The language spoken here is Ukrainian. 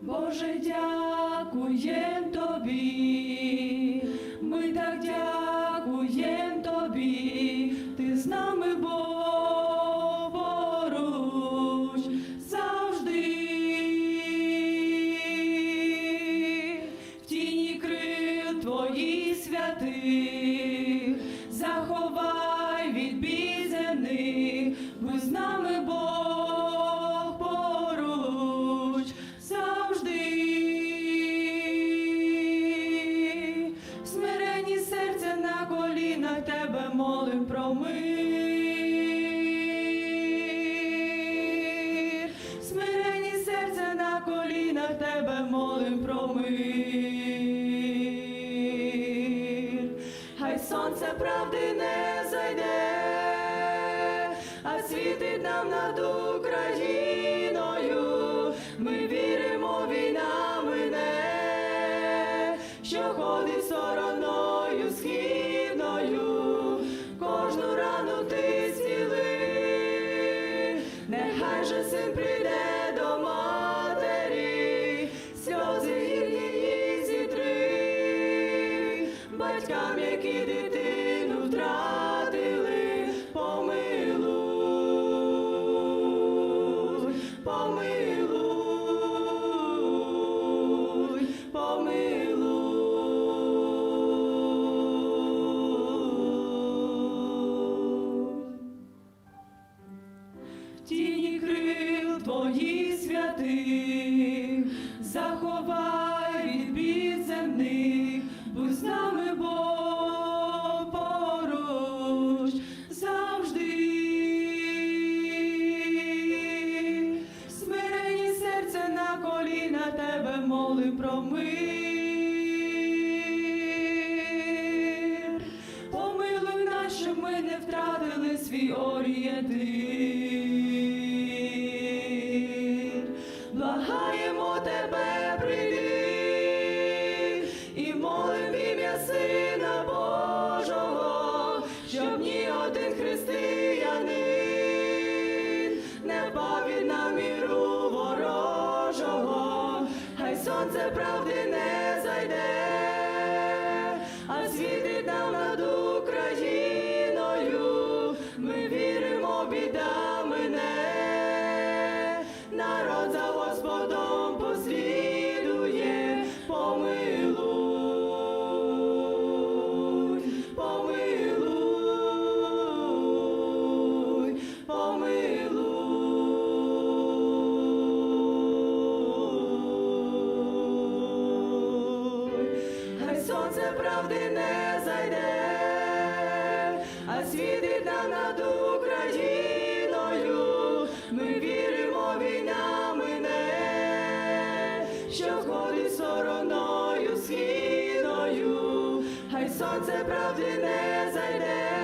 Боже, дякуєм тобі, ми так дякуєм тобі, молим про мир. Смирені серця на колінах тебе молим про мир. Хай сонце правди не зайде, а світить нам над Україною. Ми віримо, війна мине, що ходить стороною східною, же син прийде до матері, сльози їй зітри, батькам, які дитину втратили, помилуй, помилуй, твоїх святих, заховай від бід земних, будь з нами Бог поруч завжди. Смирені серця на коліна тебе моли про мир. Помилуй нас, щоб ми не втратили свій орієнтир. Благаємо тебе, прийди і молим ім'я Сина Божого, щоб ні один християнин не впав від наміру ворожого, хай сонце правди не зайде, а світить нам над Україною. Ми віримо, біда Правди не зайде, а світить нам над Україною. Ми віримо, війна мине, що входить стороною східною. Хай сонце правди не зайде,